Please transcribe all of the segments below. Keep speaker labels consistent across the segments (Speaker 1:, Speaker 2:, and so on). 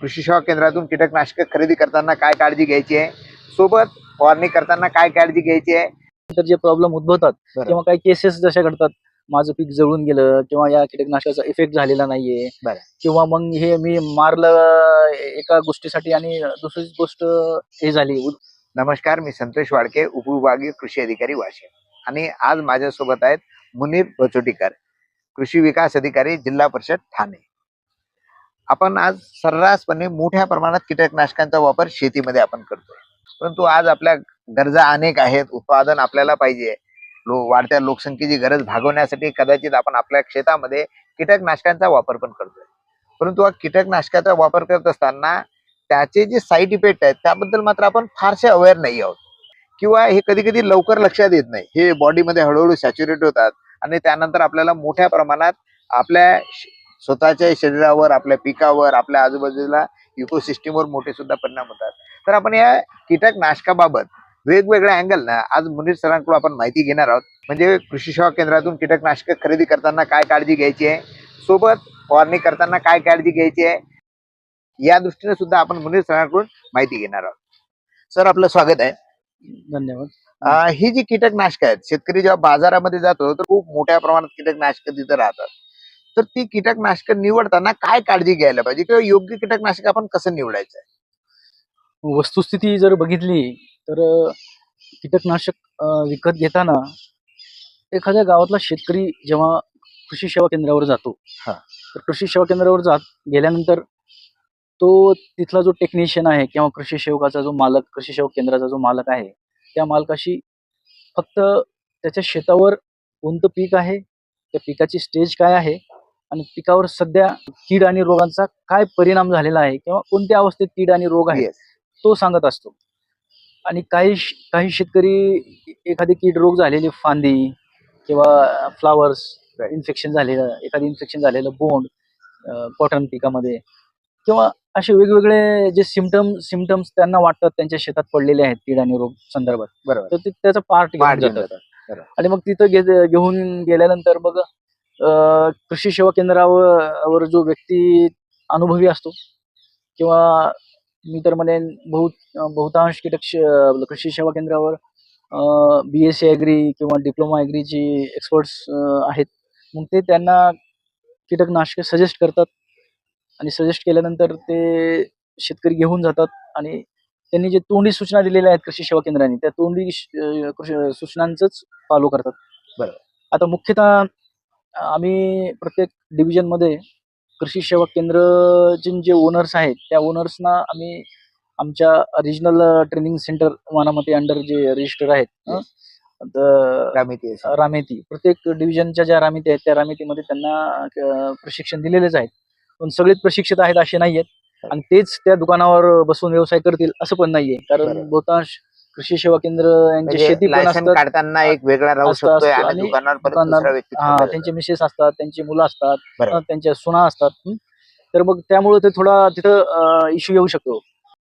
Speaker 1: कृषी सेवा केंद्रातून कीटकनाशक खरेदी करताना काय काळजी घ्यायची आहे? सोबत फवारणी करताना काय काळजी घ्यायची आहे?
Speaker 2: तर जे प्रॉब्लेम उद्भवतात. किंवा काही केसेस जशा घडतात माझं पीक जळून गेलं किंवा या कीटकनाशकाचा इफेक्ट झालेला नाहीये. किंवा मग हे मी मारलं एका गोष्टीसाठी आणि दुसरीच गोष्ट हे झाली.
Speaker 1: नमस्कार मी संतोष वाडके उपविभागीय कृषी अधिकारी वाशिम. आणि आज माझ्यासोबत आहेत मुनीर बचोटीकर कृषी विकास अधिकारी जिल्हा परिषद ठाणे. आपण आज सर्रासपणे मोठ्या प्रमाणात कीटकनाशकांचा वापर शेतीमध्ये आपण करतोय. परंतु आज आपल्या गरजा अनेक आहेत उत्पादन आपल्याला पाहिजे. लो वाढत्या लोकसंख्येची गरज भागवण्यासाठी कदाचित आपण आपल्या शेतामध्ये कीटकनाशकांचा वापर पण करतोय. परंतु हा कीटकनाशकाचा वापर करत असताना त्याचे जे साईड इफेक्ट आहेत त्याबद्दल मात्र आपण फारसे अवेअर नाही आहोत. किंवा हे कधी कधी लवकर लक्षात येत नाही. हे बॉडीमध्ये हळूहळू सॅच्युरेट होतात आणि त्यानंतर आपल्याला मोठ्या प्रमाणात आपल्या स्वतःच्या शरीरावर आपल्या पिकावर आपल्या आजूबाजूला इकोसिस्टीमवर मोठे सुद्धा परिणाम होतात. तर आपण या कीटकनाशकाबाबत वेगवेगळ्या अँगल ना आज मुनीर सरांकडून आपण माहिती घेणार आहोत. म्हणजे कृषी सेवा केंद्रातून कीटकनाशक खरेदी करताना काय काळजी घ्यायची आहे? सोबत फवारणी करताना काय काळजी घ्यायची आहे? या दृष्टीने सुद्धा आपण मुनीर सरांकडून माहिती घेणार आहोत. सर आपलं स्वागत आहे.
Speaker 2: धन्यवाद.
Speaker 1: ही जी कीटकनाशक आहेत शेतकरी जेव्हा बाजारामध्ये जातो तर खूप मोठ्या प्रमाणात कीटकनाशक तिथं राहतात. तर ती कीटकनाशक निवडताना काय काळजी घ्यायला पाहिजे किंवा योग्य कीटकनाशक आपण कसं निवडायचं
Speaker 2: वस्तुस्थिती जर बघितली तर कीटकनाशक विकत घेताना एखाद्या गावातला शेतकरी जेव्हा कृषी सेवा केंद्रावर जातो
Speaker 1: हा.
Speaker 2: तर कृषी सेवा केंद्रावर जात गेल्यानंतर तो तिथला जो टेक्निशियन आहे किंवा कृषी सेवकाचा जो मालक कृषी सेवक केंद्राचा जो मालक आहे त्या मालकाशी फक्त त्याच्या शेतावर कोणतं पीक आहे त्या पिकाची स्टेज काय आहे आणि पिकावर सध्या कीड आणि रोगांचा काय परिणाम झालेला आहे किंवा कोणत्या अवस्थेत कीड आणि रोग आहे. तो सांगत असतो. आणि काही काही शेतकरी एखादी कीड रोग झालेली फांदी किंवा फ्लावर्स इन्फेक्शन झालेलं एखादी इन्फेक्शन झालेलं बोंड कॉटन पिकामध्ये किंवा असे वेगवेगळे जे सिमटम सिमटम्स त्यांना वाटतात त्यांच्या शेतात पडलेले आहेत कीड आणि रोग संदर्भात.
Speaker 1: बरोबर.
Speaker 2: तर ते त्याचा पार्ट घेऊन जातात. आणि मग तिथं घेऊन गेल्यानंतर मग कृषी सेवा केंद्रावर वर जो व्यक्ती अनुभवी असतो किंवा मी तर म्हणेन बहुत बहुतांश कीटक कृषी सेवा केंद्रावर बी एस सी ॲग्री किंवा डिप्लोमा ॲग्रीची एक्सपर्ट्स आहेत मग ते त्यांना कीटकनाशके सजेस्ट करतात आणि सजेस्ट केल्यानंतर ते शेतकरी घेऊन जातात आणि त्यांनी जे तोंडी सूचना दिलेल्या आहेत कृषी सेवा केंद्राने त्या तोंडी सूचनांचंच फॉलो करतात
Speaker 1: बरोबर.
Speaker 2: आता मुख्यतः आम्ही प्रत्येक डिव्हिजनमध्ये कृषी सेवा केंद्रचे जे ओनर्स आहेत त्या ओनर्सना आम्ही आमच्या regional training centre Vanamati under जे रजिस्टर आहेत
Speaker 1: रामिती.
Speaker 2: रामेती. प्रत्येक डिव्हिजनच्या ज्या रामेती आहेत त्या रामेतीमध्ये त्यांना प्रशिक्षण दिलेलेच आहेत. पण सगळेच प्रशिक्षित आहेत असे नाही आहेत आणि तेच त्या दुकानावर बसून व्यवसाय करतील असं पण नाहीये. कारण. बहुतांश कृषी सेवा केंद्र यांचे
Speaker 1: म्हणजे
Speaker 2: शेती
Speaker 1: लायसन काढताना एक वेगळा राहू. आणि दुकानावर थांबायला
Speaker 2: त्यांचे मिसेस असतात त्यांची मुलं असतात त्यांच्या सुना असतात. तर मग त्यामुळे ते थोडा तिथं इश्यू येऊ शकतो.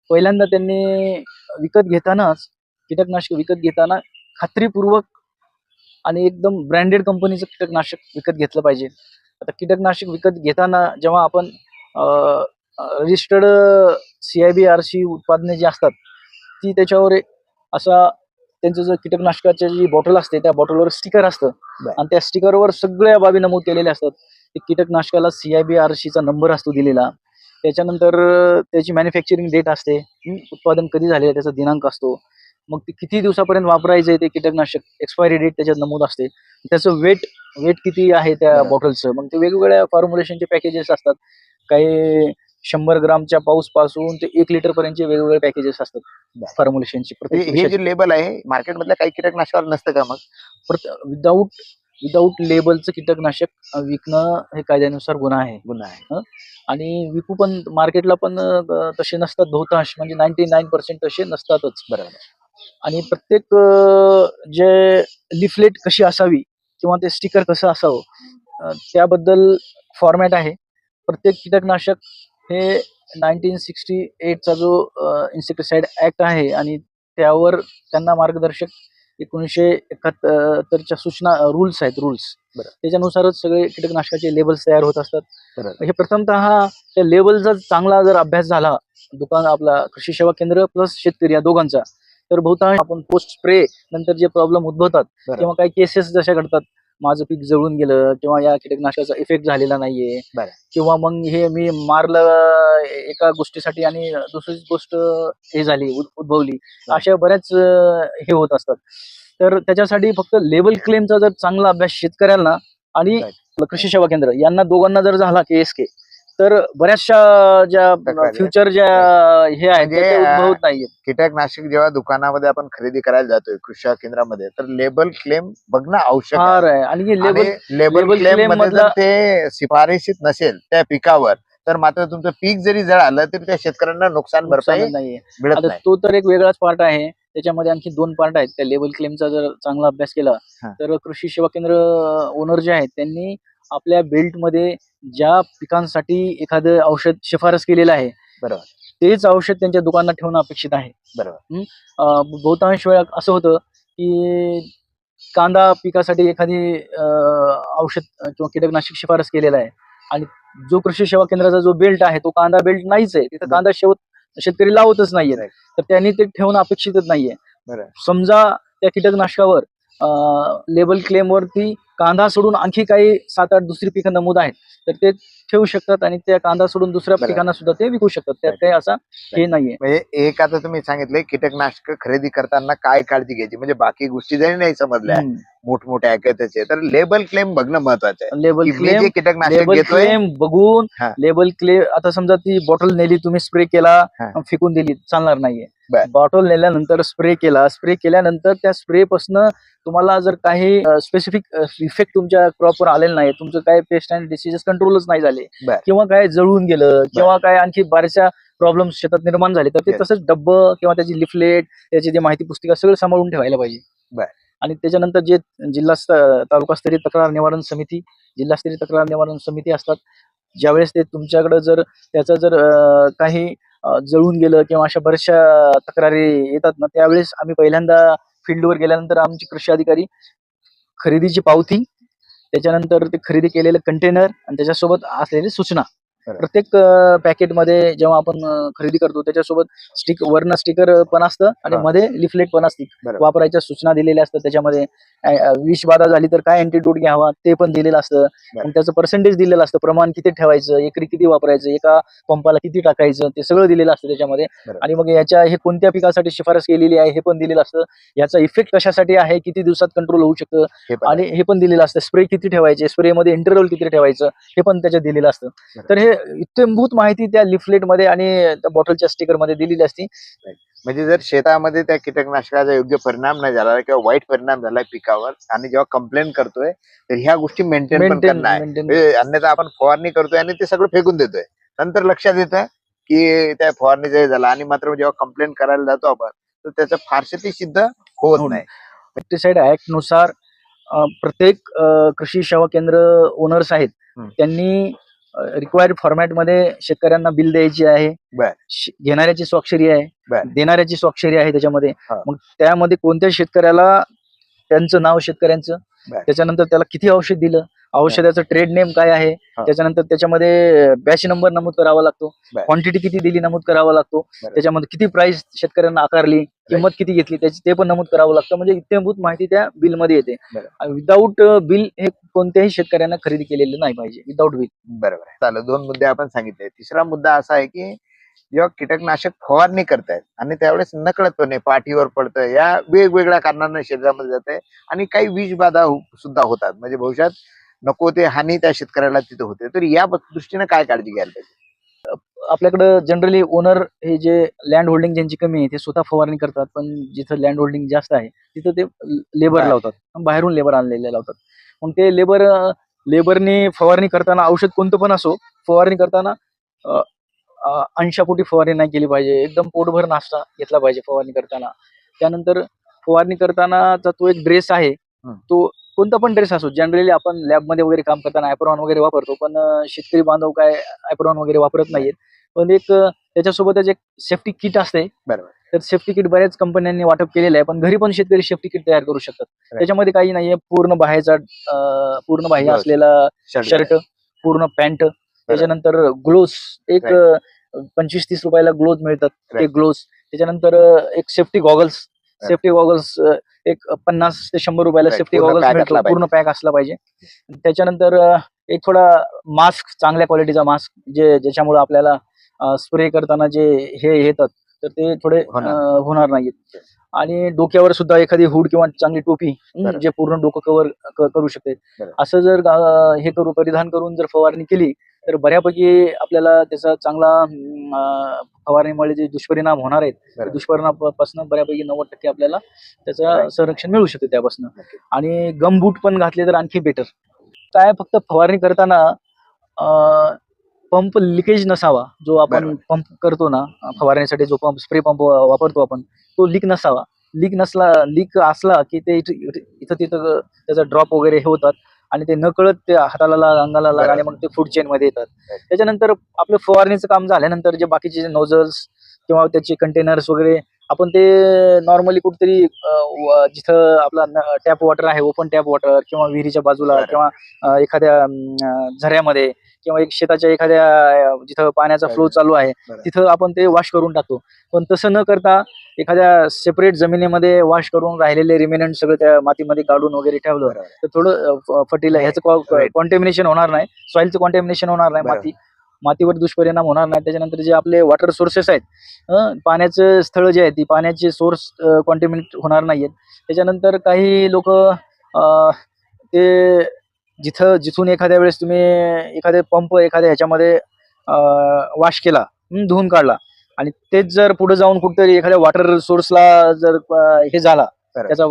Speaker 2: पहिल्यांदा त्यांनी विकत घेतानाच कीटकनाशक विकत घेताना खात्रीपूर्वक आणि एकदम ब्रँडेड कंपनीचं कीटकनाशक विकत घेतलं पाहिजे. आता कीटकनाशक विकत घेताना जेव्हा आपण registered C I B R C उत्पादने जी असतात ती त्याच्यावर असा त्यांचं जर कीटकनाशकाची जी बॉटल असते त्या बॉटलवर स्टिकर असतं. आणि त्या स्टिकरवर सगळ्या बाबी नमूद केलेल्या असतात. ते कीटकनाशकाला सी आय बी आर सीचा नंबर असतो दिलेला. त्याच्यानंतर त्याची मॅन्युफॅक्चरिंग डेट असते. उत्पादन कधी झाले त्याचा दिनांक असतो. मग ते किती दिवसापर्यंत वापरायचं ते कीटकनाशक? एक्सपायरी डेट त्याच्यात नमूद असते. त्याचं वेट वेट किती आहे त्या. बॉटलचं मग ते वेगवेगळ्या फॉर्म्युलेशनचे पॅकेजेस असतात. काही शंभर ग्रामच्या पाऊसपासून ते एक लिटर पर्यंतचे वेगवेगळे पॅकेजेस असतात. फॉर्म्युलेशनचे
Speaker 1: हे हे. जे लेबल आहे मार्केटमधल्या काही कीटकनाशकावर नसतं का मग?
Speaker 2: विदाऊट विदाऊट लेबलचं कीटकनाशक विकणं हे कायद्यानुसार गुन्हा आहे.
Speaker 1: गुन्हा आहे.
Speaker 2: आणि विकू पण मार्केटला पण तसे नसतात बहुतांश म्हणजे नाईन्टी नाईन पर्सेंट तसे नसतातच.
Speaker 1: बरोबर.
Speaker 2: आणि प्रत्येक जे लिफलेट कशी असावी किंवा ते स्टिकर कसं असावं त्याबद्दल फॉर्मॅट आहे. प्रत्येक कीटकनाशक हे नाईन्टीन सिक्स्टी एटचा जो इन्सेक्टिसाइड ऍक्ट आहे आणि त्यावर त्यांना मार्गदर्शक एकोणीसशे एकाहत्तरच्या सूचना रुल्स आहेत रुल्स. त्याच्यानुसारच सगळे कीटकनाशकाचे लेबल्स तयार होत असतात. हे प्रथमतः त्या लेबलचा चांगला जर अभ्यास झाला दुकान आपला कृषी सेवा केंद्र प्लस शेतकरी या दोघांचा तर बहुतांश आपण पोस्ट स्प्रे नंतर जे प्रॉब्लेम उद्भवतात. किंवा काही केसेस जशा घडतात माझं पीक जळून गेलं किंवा या कीटकनाशकाचा इफेक्ट झालेला नाहीये. किंवा मग हे मी मारलं एका गोष्टीसाठी आणि दुसरी गोष्ट हे झाली उद- उद्भवली अशा बऱ्याच हे होत असतात तर त्याच्यासाठी फक्त लेबल क्लेमचा जर चांगला अभ्यास शेतकऱ्यांना आणि. कृषी सेवा केंद्र यांना दोघांना जर झाला के एस के तर बऱ्याचशा ज्या
Speaker 1: तक्रारी.
Speaker 2: फ्युचर ज्या हे. आहेत
Speaker 1: म्हणजे,
Speaker 2: त्या
Speaker 1: अं,
Speaker 2: उद्भवत नाहीये
Speaker 1: कीटकनाशक जेव्हा दुकानामध्ये आपण खरेदी करायला जातोय कृषी केंद्रामध्ये तर लेबल क्लेम बघणं आवश्यक
Speaker 2: फार
Speaker 1: आहे.
Speaker 2: आहे आणि हे लेबल
Speaker 1: आणि लेबल क्लेम
Speaker 2: claim
Speaker 1: मध्ये जर
Speaker 2: मधला-
Speaker 1: ते शिफारशीत नसेल त्या पिकावर तर मात्र तुमचं पीक जरी जळालं तरी त्या शेतकऱ्यांना नुकसान भरपाई
Speaker 2: नाहीये.
Speaker 1: मिळत
Speaker 2: आता
Speaker 1: नाही.
Speaker 2: तो तर एक वेगळाच पार्ट आहे. त्याच्यामध्ये आणखी दोन पार्ट आहेत. त्या लेबल क्लेमचा जर चांगला अभ्यास केला
Speaker 1: हा.
Speaker 2: तर कृषी सेवा केंद्र ओनर जे आहेत त्यांनी आपल्या बेल्टमध्ये ज्या पिकांसाठी एखादं औषध शिफारस केलेलं आहे
Speaker 1: बरोबर.
Speaker 2: तेच औषध त्यांच्या दुकानात ठेवणं अपेक्षित आहे
Speaker 1: बरोबर.
Speaker 2: हं? अं, बहुतांश वेळा असं होतं की कांदा पिकासाठी एखादी अं, औषध किंवा कीटकनाशक शिफारस केलेला आहे आणि जो कृषी सेवा केंद्राचा जो बेल्ट आहे तो कांदा बेल्ट नाहीच आहे तिथं कांदा शेवट शेतकरी लावतच नाहीये
Speaker 1: Right.
Speaker 2: तर त्यांनी ते ठेवणं अपेक्षितच नाहीये
Speaker 1: बरं.
Speaker 2: समजा त्या कीटकनाशकावर लेबल क्लेम वरती कांदा सोडून आणखी काही सात आठ दुसरी पिकं नमूद आहेत तर ते ठेवू शकतात आणि त्या कांदा सोडून दुसऱ्या. पिकांना सुद्धा ते विकू शकतात त्यात. काही असा हे नाहीये
Speaker 1: म्हणजे एक आता तुम्ही सांगितले कीटकनाशक खरेदी करताना काय काळजी घ्यायची म्हणजे बाकी गोष्टी जरी नाही समजल्या मोठमोठ्या ऐकायचे तर लेबल क्लेम बघणं महत्वाचं आहे
Speaker 2: लेबल क्लेम
Speaker 1: कीटकनाशक
Speaker 2: क्लेम बघून. लेबल क्लेम आता समजा ती बॉटल नेली तुम्ही स्प्रे केला फेकून दिली चालणार नाहीये. बॉटल नेल्यानंतर स्प्रे केला स्प्रे केल्यानंतर त्या स्प्रे पासन तुम्हाला जर काही स्पेसिफिक इफेक्ट तुमच्या क्रॉपवर आलेला नाही तुमचं काय पेस्ट अँड डिसीजेस कंट्रोलच नाही झाले. किंवा काय जळून गेलं किंवा काय आणखी बऱ्याचशा प्रॉब्लेम शेतात निर्माण झाले तर ते. तसंच डब्ब किंवा त्याची लिफलेट त्याची जी माहिती पुस्तिका सगळं सांभाळून ठेवायला पाहिजे. आणि त्याच्यानंतर जे जिल्हा स्त- तालुकास्तरीय तक्रार निवारण समिती जिल्हास्तरीय तक्रार निवारण समिती असतात ज्यावेळेस ते तुमच्याकडे जर त्याचं जर काही जळून गेलं किंवा अशा बऱ्याचशा तक्रारी येतात ना त्यावेळेस आम्ही पहिल्यांदा फील्डवर गेल्यानंतर आमचे कृषी अधिकारी खरेदीची पावती त्याच्यानंतर ते खरेदी केलेलं कंटेनर आणि त्याच्यासोबत असलेली सूचना. प्रत्येक पॅकेटमध्ये जेव्हा आपण खरेदी करतो त्याच्यासोबत स्टिक वर्ण स्टिकर पण असतं आणि. मध्ये लिफलेट पण असते. वापरायच्या सूचना दिलेल्या असतात त्याच्यामध्ये. विष बाधा झाली तर काय अँटीडोट घ्यावा ते पण दिलेलं असतं. आणि त्याचं पर्सेंटेज दिलेलं असतं प्रमाण किती ठेवायचं एकरी किती वापरायचं एका पंपाला किती टाकायचं ते सगळं दिलेलं असतं त्याच्यामध्ये. आणि मग याच्या हे कोणत्या पिकासाठी शिफारस केलेली आहे हे पण दिलेलं असतं. याचा इफेक्ट कशासाठी आहे किती दिवसात कंट्रोल होऊ शकतं? आणि हे पण दिलेलं असतं. स्प्रे किती ठेवायचे? स्प्रे मध्ये इंटरव्हल किती ठेवायचं? हे पण त्याच्यात दिलेलं असतं. तर हे इत्यंभूत माहिती त्या लिफलेटमध्ये आणि त्या बॉटलच्या स्टिकरमध्ये दिलेली असते.
Speaker 1: म्हणजे जर शेतामध्ये त्या कीटकनाशकाचा योग्य परिणाम नाही झाला किंवा वाईट परिणाम झाला पिकावर आणि जेव्हा कंप्लेंट करतोय तर ह्या गोष्टी मेंटेन म्हणजे अन्यथा आपण फवारणी करतोय आणि ते सगळं फेकून देतोय. नंतर लक्षात येतं की त्या फवारणीचं हे झालं आणि मात्र जेव्हा कंप्लेंट करायला जातो आपण तर त्याचं फारसे ते सिद्ध होत. नाही.
Speaker 2: पेस्टिसाइड ऍक्टनुसार प्रत्येक कृषी सेवा केंद्र ओनर्स आहेत. त्यांनी रिक्वायर्ड फॉर्मॅटमध्ये शेतकऱ्यांना बिल द्यायची आहे
Speaker 1: बर.
Speaker 2: श- घेणाऱ्याची स्वाक्षरी आहे
Speaker 1: बर.
Speaker 2: देणाऱ्याची स्वाक्षरी आहे त्याच्यामध्ये
Speaker 1: हा.
Speaker 2: मग त्यामध्ये कोणत्या शेतकऱ्याला त्यांचं नाव शेतकऱ्यांचं. त्याच्यानंतर त्याला किती औषध दिलं? औषधाचं ट्रेड नेम काय आहे. त्याच्यानंतर त्याच्यामध्ये बॅच नंबर नमूद करावा लागतो. क्वांटिटी किती दिली नमूद करावा लागतो. त्याच्यामध्ये किती प्राइस शेतकऱ्यांना आकारली? किंमत किती घेतली? त्याची ते पण नमूद करावं लागतं. म्हणजे इत्यंभूत माहिती त्या बिलमध्ये येते. विदाऊट बिल हे कोणत्याही शेतकऱ्यांना खरेदी केलेलं नाही पाहिजे. विदाऊट बिल
Speaker 1: बरोबर चालेल दोन मुद्दे आपण सांगितले. तिसरा मुद्दा असा आहे की जेव्हा कीटकनाशक फवारणी करतायत. आणि त्यावेळेस नकळतपणे पाठीवर पडतं या वेगवेगळ्या कारणांना शरीरामध्ये जाते आणि काही विष बाधा हो- सुद्धा होतात. म्हणजे भविष्यात नको ते हानी त्या शेतकऱ्याला तिथे होते. तर या दृष्टीने काय काळजी घ्यायला पाहिजे?
Speaker 2: आपल्याकडं जनरली ओनर हे जे लँड होल्डिंग ज्यांची कमी आहे ते स्वतः फवारणी करतात. पण जिथं लँड होल्डिंग जास्त आहे तिथं ते लेबर. लावतात. बाहेरून लेबर आणलेले लावतात. मग ते लेबर लेबरनी फवारणी करताना औषध कोणतं पण असो फवारणी करताना अंशापोटी फवारणी नाही केली पाहिजे. एकदम पोटभर नाश्ता घेतला पाहिजे फवारणी करताना. त्यानंतर फवारणी करतानाचा तो एक ड्रेस आहे. तो कोणता पण ड्रेस असो जनरली आपण लॅबमध्ये वगैरे काम करताना ॲप्रॉन वगैरे वापरतो पण शेतकरी बांधव काय ॲप्रॉन वगैरे वापरत नाहीयेत. पण एक त्याच्यासोबतच एक सेफ्टी किट असते.
Speaker 1: बरोबर
Speaker 2: तर सेफ्टी किट बऱ्याच कंपन्यांनी वाटप केलेलं आहे पण घरी पण शेतकरी सेफ्टी किट तयार करू शकतात. त्याच्यामध्ये काही नाहीये. पूर्ण बाह्याचा अं, पूर्ण बाह्य
Speaker 1: Gloves.
Speaker 2: असलेला शर्ट पूर्ण पॅन्ट त्याच्यानंतर ग्लोव्स एक पंचवीस तीस रुपयाला ग्लोव्ज मिळतात ते. ग्लोव्स त्याच्यानंतर एक सेफ्टी गॉगल्स. सेफ्टी गॉगल्स एक पन्नास ते शंभर रुपयाला. सेफ्टी गॉगल्स
Speaker 1: pack
Speaker 2: मिळतो
Speaker 1: असला
Speaker 2: पूर्ण पॅक असला पाहिजे त्याच्यानंतर एक थोडा मास्क चांगल्या क्वालिटीचा मास्क जे ज्याच्यामुळे आपल्याला स्प्रे करताना जे हे येतात तर ते थोडे
Speaker 1: होणार.
Speaker 2: नाहीत आणि डोक्यावर सुद्धा एखादी हुड किंवा चांगली टोपी. जे पूर्ण डोकं कव्हर करू शकते. असं जर हे करू परिधान करून जर फवारणी केली तर बऱ्यापैकी आपल्याला त्याचा चांगला फवारणीमुळे जे दुष्परिणाम होणार आहेत. दुष्परिणामापासून बऱ्यापैकी नव्वद टक्के आपल्याला त्याचं. संरक्षण मिळू शकते त्यापासून. आणि गम बूट पण घातले तर आणखी बेटर काय फक्त फवारणी करताना पंप लिकेज नसावा जो आपण. पंप करतो ना अं, फवारण्यासाठी जो पंप स्प्रे पंप वापरतो आपण तो लीक नसावा लीक नसला लीक असला की ते इथं तिथं त्याचा ड्रॉप वगैरे हे होतात आणि ते नकळत ते हाताला लाग अंगाला लाग आणि मग ते फूड चेन मध्ये येतात. त्याच्यानंतर आपलं फवारणीचं काम झाल्यानंतर जे बाकीचे नोझल्स किंवा त्याचे कंटेनर्स वगैरे आपण ते नॉर्मली कुठेतरी जिथं आपला टॅप वॉटर आहे ओपन टॅप वॉटर किंवा विहिरीच्या बाजूला. किंवा एखाद्या झऱ्यामध्ये किंवा एक शेताच्या एखाद्या जिथं पाण्याचा फ्लो. चालू आहे. तिथं आपण ते वॉश करून टाकतो पण तसं न करता एखाद्या सेपरेट जमिनीमध्ये वॉश करून राहिलेले रिमेनंट सगळं त्या मातीमध्ये काढून वगैरे ठेवलं. तर थोडं फर्टिला ह्याचं. कॉन्टॅमिनेशन होणार नाही सॉइलचं कॉन्टॅमिनेशन होणार नाही. माती मातीवर दुष्परिणाम होणार नाही त्याच्यानंतर जे आपले वॉटर सोर्सेस आहेत पाण्याचं स्थळ जे आहे ती पाण्याचे सोर्स कॉन्टॅमिनेट होणार नाहीयेत त्याच्यानंतर काही लोक ते जिथं जिथून एखाद्या वेळेस तुम्ही एखादे पंप एखाद्या ह्याच्यामध्ये वॉश केला धुवून काढला आणि तेच जर पुढे जाऊन कुठेतरी एखाद्या वॉटर सोर्सला जर हे झाला. त्याचा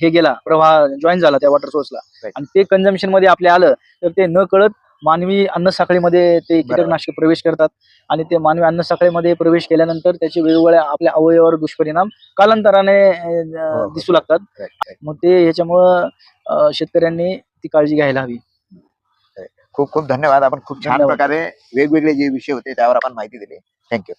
Speaker 2: हे गेला प्रवाह जॉईन झाला त्या वॉटर सोर्सला. आणि ते कन्झम्पशनमध्ये आपले आलं तर ते न कळत मानवी अन्न साखळीमध्ये ते कीटकनाशक प्रवेश करतात आणि ते मानवी अन्न साखळीमध्ये प्रवेश केल्यानंतर त्याचे वेगवेगळ्या आपल्या अवयवावर दुष्परिणाम कालांतराने
Speaker 1: हो, हो.
Speaker 2: दिसू लागतात. मग ते ह्याच्यामुळं शेतकऱ्यांनी ती काळजी घ्यायला हवी.
Speaker 1: खूप खूप धन्यवाद. आपण खूप छान. प्रकारे वेगवेगळे जे विषय होते त्यावर आपण माहिती दिली. थँक्यू